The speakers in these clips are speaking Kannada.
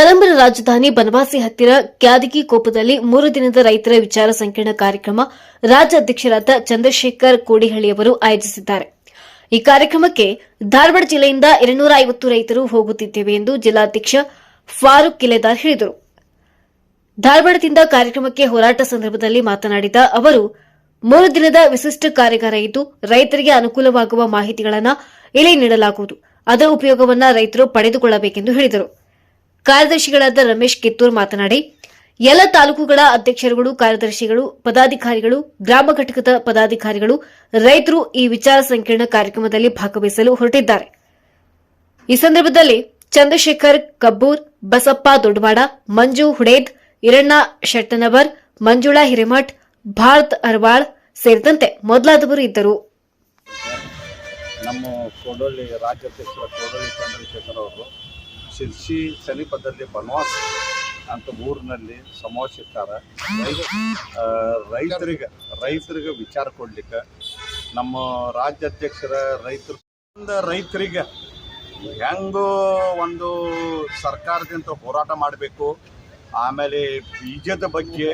ಕದಂಬರ ರಾಜಧಾನಿ ಬನವಾಸಿ ಹತ್ತಿರ ಕ್ಯಾದಗಿ ಕೋಪದಲ್ಲಿ ಮೂರು ದಿನದ ರೈತರ ವಿಚಾರ ಸಂಕಿರಣ ಕಾರ್ಯಕ್ರಮ ರಾಜ್ಯಾಧ್ಯಕ್ಷರಾದ ಚಂದ್ರಶೇಖರ್ ಕೋಡಿಹಳ್ಳಿಯವರು ಆಯೋಜಿಸಿದ್ದಾರೆ. ಈ ಕಾರ್ಯಕ್ರಮಕ್ಕೆ ಧಾರವಾಡ ಜಿಲ್ಲೆಯಿಂದ ಎರಡ್ನೂರ ಐವತ್ತು ರೈತರು ಹೋಗುತ್ತಿದ್ದೇವೆ ಎಂದು ಜಿಲ್ಲಾಧ್ಯಕ್ಷ ಫಾರೂಕ್ ಕಿಲೆದಾರ್ ಹೇಳಿದರು. ಧಾರವಾಡದಿಂದ ಕಾರ್ಯಕ್ರಮಕ್ಕೆ ಹೋರಾಟ ಸಂದರ್ಭದಲ್ಲಿ ಮಾತನಾಡಿದ ಅವರು, ಮೂರು ದಿನದ ವಿಶಿಷ್ಟ ಕಾರ್ಯಾಗಾರ ಇದ್ದು ರೈತರಿಗೆ ಅನುಕೂಲವಾಗುವ ಮಾಹಿತಿಗಳನ್ನು ಇಲ್ಲಿ ನೀಡಲಾಗುವುದು. ಅದರ ಉಪಯೋಗವನ್ನು ರೈತರು ಪಡೆದುಕೊಳ್ಳಬೇಕೆಂದು ಹೇಳಿದರು. ಕಾರ್ಯದರ್ಶಿಗಳಾದ ರಮೇಶ್ ಕಿತ್ತೂರ್ ಮಾತನಾಡಿ, ಎಲ್ಲ ತಾಲೂಕುಗಳ ಅಧ್ಯಕ್ಷರುಗಳು, ಕಾರ್ಯದರ್ಶಿಗಳು, ಪದಾಧಿಕಾರಿಗಳು, ಗ್ರಾಮ ಘಟಕದ ಪದಾಧಿಕಾರಿಗಳು, ರೈತರು ಈ ವಿಚಾರ ಸಂಕಿರಣ ಕಾರ್ಯಕ್ರಮದಲ್ಲಿ ಭಾಗವಹಿಸಲು ಹೊರಟಿದ್ದಾರೆ. ಈ ಸಂದರ್ಭದಲ್ಲಿ ಚಂದ್ರಶೇಖರ್ ಕಬ್ಬೂರ್, ಬಸಪ್ಪ ದೊಡ್ಡವಾಡ, ಮಂಜು ಹುಡೇದ್ ಇರಣ್ಣ ಶೆಟ್ಟನವರ್, ಮಂಜುಳಾ ಹಿರೇಮಠ್, ಭಾರತ್ ಅರ್ವಾಳ್ ಸೇರಿದಂತೆ ಮೊದಲಾದವರು ಇದ್ದರು. ನಮ್ಮ ಕೋಡಳ್ಳಿ ರಾಜ್ಯಾಧ್ಯಕ್ಷರ ಕೋಡಳ್ಳಿ ಚಂದ್ರಶೇಖರ್ ಅವರು ಶಿರ್ಸಿ ಸಮೀಪದಲ್ಲಿ ಬನವಾಸ್ ಅಂತ ಊರಿನಲ್ಲಿ ಸಮಾವೇಶಿರ್ತಾರೆ ರೈತರಿಗೆ ರೈತರಿಗೆ ವಿಚಾರ ಕೊಡ್ಲಿಕ್ಕೆ ನಮ್ಮ ರಾಜ್ಯಾಧ್ಯಕ್ಷರ ರೈತರು ರೈತರಿಗೆ ಹೆಂಗು ಒಂದು ಸರ್ಕಾರದಿಂದ ಹೋರಾಟ ಮಾಡಬೇಕು. ಆಮೇಲೆ ಬೀಜದ ಬಗ್ಗೆ,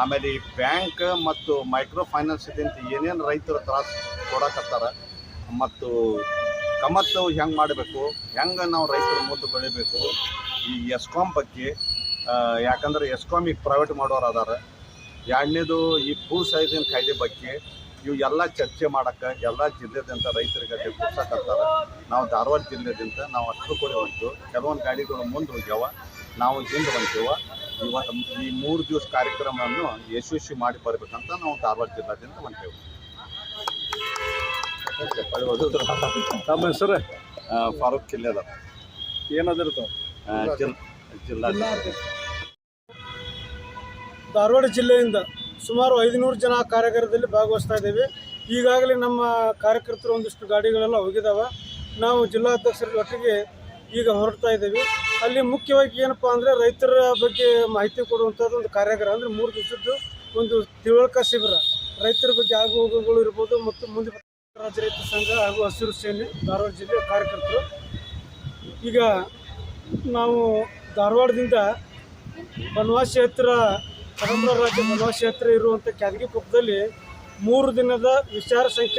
ಆಮೇಲೆ ಬ್ಯಾಂಕ್ ಮತ್ತು ಮೈಕ್ರೋ ಫೈನಾನ್ಸ್ದಿಂದ ಏನೇನು ರೈತರು ತ್ರಾಸ ಕೊಡಕತ್ತಾರ. ಮತ್ತು ಕಮತ್ತು ಹೆಂಗೆ ಮಾಡಬೇಕು, ಹೆಂಗೆ ನಾವು ರೈತರ ಮುಂದೆ ಬೆಳಿಬೇಕು, ಈ ಎಸ್ಕಾಮ್ ಬಗ್ಗೆ ಯಾಕಂದರೆ ಎಸ್ಕಾಮ್ ಈಗ ಪ್ರೈವೇಟ್ ಮಾಡೋರು ಅದಾರ. ಎರಡನೇದು ಈ ಭೂ ಸಹಿತನ ಕಾಯ್ದೆ ಬಗ್ಗೆ, ಇವು ಎಲ್ಲ ಚರ್ಚೆ ಮಾಡೋಕ್ಕೆ ಎಲ್ಲ ಜಿಲ್ಲೆದಿಂದ ರೈತರಿಗೆ ಕೂರ್ಸಕತ್ತಾರ ನಾವು ಧಾರವಾಡ ಜಿಲ್ಲೆದಿಂದ ನಾವು ಅಷ್ಟು ಕೂಡ ಹೊಂಟು ಕೆಲವೊಂದು ಗಾಡಿಗಳು ಮುಂದೆ ಹೋಗ್ಯಾವ, ನಾವು ಹಿಂದೆ ಹೊಂಟೇವ ಇವತ್ತು ಈ ಮೂರು ದಿವಸ ಕಾರ್ಯಕ್ರಮವನ್ನು ಯಶಸ್ವಿ ಮಾಡಿ ಬರಬೇಕಂತ ನಾವು ಧಾರವಾಡ ಜಿಲ್ಲಾದಿಂದ ಹೊಂಟೇವೆ ತಮ್ಮ ಹೆಸರು? ಫಾರೂಕ್ ಕಿಲ್ಲೆದ ಏನದಿರ್ತಾವ? ಜಿಲ್ ಜಿಲ್ಲಾ ಧಾರವಾಡ ಜಿಲ್ಲೆಯಿಂದ ಸುಮಾರು ಐದುನೂರು ಜನ ಕಾರ್ಯಾಗಾರದಲ್ಲಿ ಭಾಗವಹಿಸ್ತಾ ಇದ್ದೇವೆ. ಈಗಾಗಲೇ ನಮ್ಮ ಕಾರ್ಯಕರ್ತರು ಒಂದಿಷ್ಟು ಗಾಡಿಗಳೆಲ್ಲ ಹೋಗಿದ್ದಾವೆ ನಾವು ಜಿಲ್ಲಾಧ್ಯಕ್ಷರ ಒಟ್ಟಿಗೆ ಈಗ ಹೊರಡ್ತಾ ಇದ್ದೇವೆ. ಅಲ್ಲಿ ಮುಖ್ಯವಾಗಿ ಏನಪ್ಪ ಅಂದರೆ ರೈತರ ಬಗ್ಗೆ ಮಾಹಿತಿ ಕೊಡುವಂಥದ್ದು ಒಂದು ಕಾರ್ಯಾಗಾರ ಅಂದರೆ ಮೂರು ದಿವಸದ್ದು ಒಂದು ತಿಳುವಳಿಕಾ ಶಿಬಿರ. ರೈತರ ಬಗ್ಗೆ ಆಗುಹೋಗುಗಳು ಇರ್ಬೋದು ಮತ್ತು ಮುಂದೆ ರಾಜ್ಯ ಸಂಘ ಹಾಗೂ ಹಸಿರು ಸೇನೆ ಧಾರವಾಡ ಜಿಲ್ಲೆಯ ಕಾರ್ಯಕರ್ತರು. ಈಗ ನಾವು ಧಾರವಾಡದಿಂದ ಬನವಾಸಿ ಹತ್ತಿರ, ಕದಂಬರ ರಾಜ್ಯ ಬನವಾಸಿ ಹತ್ತಿರ ಇರುವಂಥ ಕ್ಯಾದಗಿ ಕೊಪ್ಪದಲ್ಲಿ ಮೂರು ದಿನದ ವಿಚಾರ ಸಂಕಿರಣ